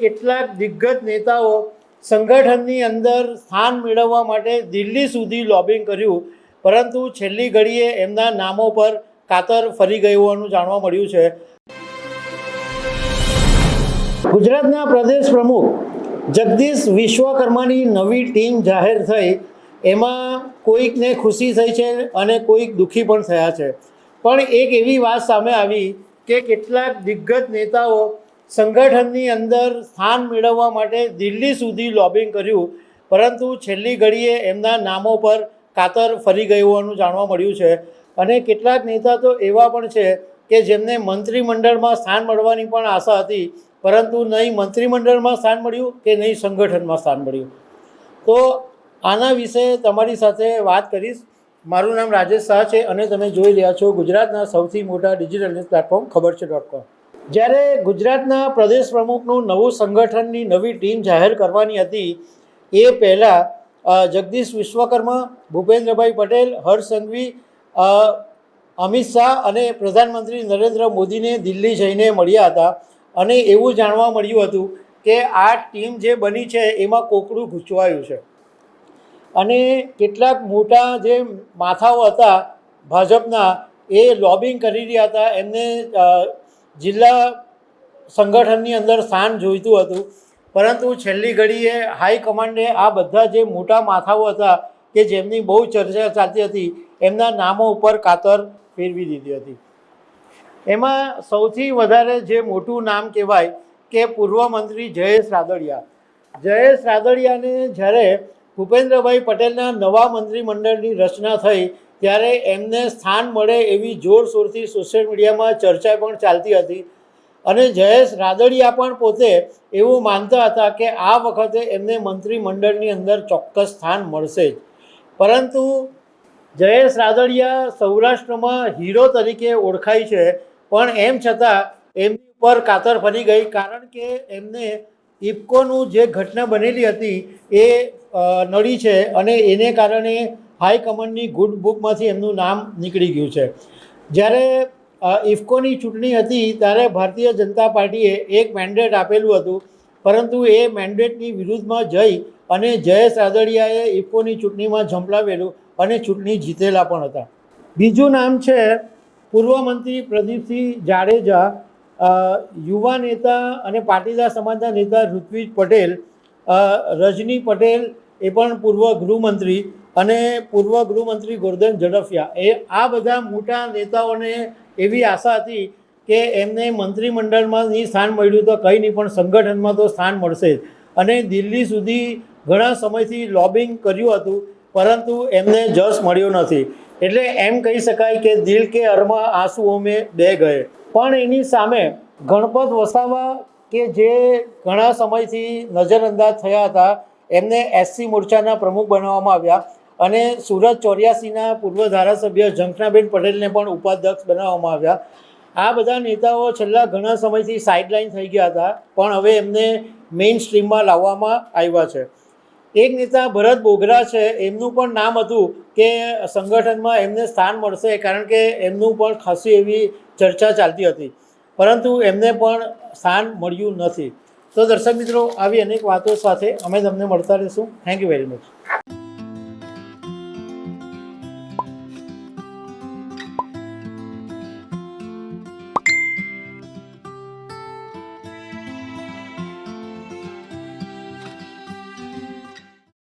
કેટલાક દિગ્ગજ નેતાઓ સંગઠનની અંદર સ્થાન મેળવવા માટે દિલ્હી સુધી લોબિંગ કર્યું. પરંતુ છેલ્લી ઘડીએ એમના નામો પર કાતર ફરી ગયું હોવાનું જાણવા મળ્યું છે. ગુજરાતના પ્રદેશ પ્રમુખ જગદીશ વિશ્વકર્માની નવી ટીમ જાહેર થઈ. એમાં કોઈકને ખુશી થઈ છે અને કોઈક દુઃખી પણ થયા છે. પણ એક એવી વાત સામે આવી કે કેટલાક દિગ્ગજ નેતાઓ સંગઠનની અંદર સ્થાન મેળવવા માટે દિલ્હી સુધી લોબિંગ કર્યું. પરંતુ છેલ્લી ઘડીએ એમના નામો પર કાતર ફરી ગયું હોવાનું જાણવા મળ્યું છે. અને કેટલાક નેતા તો એવા પણ છે કે જેમને મંત્રીમંડળમાં સ્થાન મળવાની પણ આશા હતી, પરંતુ નહીં મંત્રીમંડળમાં સ્થાન મળ્યું કે નહીં સંગઠનમાં સ્થાન મળ્યું. તો આના વિશે તમારી સાથે વાત કરીશ. મારું નામ રાજેશ શાહ છે અને તમે જોઈ રહ્યા છો ગુજરાતના સૌથી મોટા ડિજિટલ ન્યૂઝ પ્લેટફોર્મ ખબર છે ડોટ કોમ. જ્યારે ગુજરાતના પ્રદેશ પ્રમુખનું નવું સંગઠનની નવી ટીમ જાહેર કરવાની હતી, એ પહેલાં જગદીશ વિશ્વકર્મા, ભૂપેન્દ્રભાઈ પટેલ, હર્ષ અમિત શાહ અને પ્રધાનમંત્રી નરેન્દ્ર મોદીને દિલ્હી જઈને મળ્યા હતા. અને એવું જાણવા મળ્યું હતું કે આ ટીમ જે બની છે, એમાં કોકડું ગૂંચવાયું છે. અને કેટલાક મોટા જે માથાઓ હતા ભાજપના, એ લોબિંગ કરી રહ્યા હતા. એમને જિલ્લા સંગઠનની અંદર સ્થાન જોઈતું હતું. પરંતુ છેલ્લી ઘડીએ હાઈકમાન્ડે આ બધા જે મોટા માથાઓ હતા કે જેમની બહુ ચર્ચા ચાલતી હતી, એમના નામો ઉપર કાતર ફેરવી દીધી હતી. એમાં સૌથી વધારે જે મોટું નામ કહેવાય કે પૂર્વ મંત્રી જયેશ રાદડિયા. જયેશ રાદડિયાને જ્યારે ભૂપેન્દ્રભાઈ પટેલના નવા મંત્રીમંડળની રચના થઈ ત્યારે એમને સ્થાન મળે એવી જોરશોરથી સોશિયલ મીડિયામાં ચર્ચા પણ ચાલતી હતી. અને જયેશ રાદડિયા પણ પોતે એવું માનતા હતા કે આ વખતે એમને મંત્રીમંડળની અંદર ચોક્કસ સ્થાન મળશે જ. પરંતુ જયેશ રાદડિયા સૌરાષ્ટ્રમાં હીરો તરીકે ઓળખાય છે, પણ એમ છતાં એમની ઉપર કાતર ફરી ગઈ કારણ કે એમને ઇફકોનું જે ઘટના બનેલી હતી એ નડી છે અને એને કારણે હાઈકમાન્ડની ગુડ બુકમાંથી એમનું નામ નીકળી ગયું છે. જ્યારે ઇફકોની ચૂંટણી હતી ત્યારે ભારતીય જનતા પાર્ટીએ એક મેન્ડેટ આપેલું હતું. પરંતુ એ મેન્ડેટની વિરુદ્ધમાં જઈ અને જયેશ રાદડિયાએ ઇફકોની ચૂંટણીમાં ઝંપલાવેલું અને ચૂંટણી જીતેલા પણ હતા. બીજું નામ છે પૂર્વ મંત્રી પ્રદીપસિંહ જાડેજા યુવા નેતા અને પાટીદાર સમાજના નેતા ઋત્વિજ પટેલ રજની પટેલ એ પણ પૂર્વ ગૃહમંત્રી અને પૂર્વ ગૃહમંત્રી ગોરધન ઝડફિયા. એ આ બધા મોટા નેતાઓને એવી આશા હતી કે એમને મંત્રીમંડળમાં નહીં સ્થાન મળ્યું તો કંઈ નહીં, પણ સંગઠનમાં તો સ્થાન મળશે અને દિલ્હી સુધી ઘણા સમયથી લોબિંગ કર્યું હતું, પરંતુ એમને જશ મળ્યો નથી. એટલે એમ કહી શકાય કે દિલ કે અરમાં આંસુઓ મેં બે ગયે. પણ એની સામે ગણપત વસાવા કે જે ઘણા સમયથી નજરઅંદાજ થયા હતા, એમને એસસી મોરચાના પ્રમુખ બનાવવામાં આવ્યા. અને સુરત ચોર્યાસીના પૂર્વ ધારાસભ્ય ઝંખનાબેન પટેલને પણ ઉપાધ્યક્ષ બનાવવામાં આવ્યા. આ બધા નેતાઓ છેલ્લા ઘણા સમયથી સાઇડલાઇન થઈ ગયા હતા, પણ હવે એમને મેઇન સ્ટ્રીમમાં લાવવામાં આવ્યા છે. એક નેતા ભરત બોગરા છે, એમનું પણ નામ હતું કે સંગઠનમાં એમને સ્થાન મળશે, કારણ કે એમનું પણ ખાસી એવી ચર્ચા ચાલતી હતી. પરંતુ એમને પણ સ્થાન મળ્યું નથી. તો દર્શક મિત્રો, આવી અનેક વાતો સાથે અમે તમને મળતા રહીશું. Thank you very much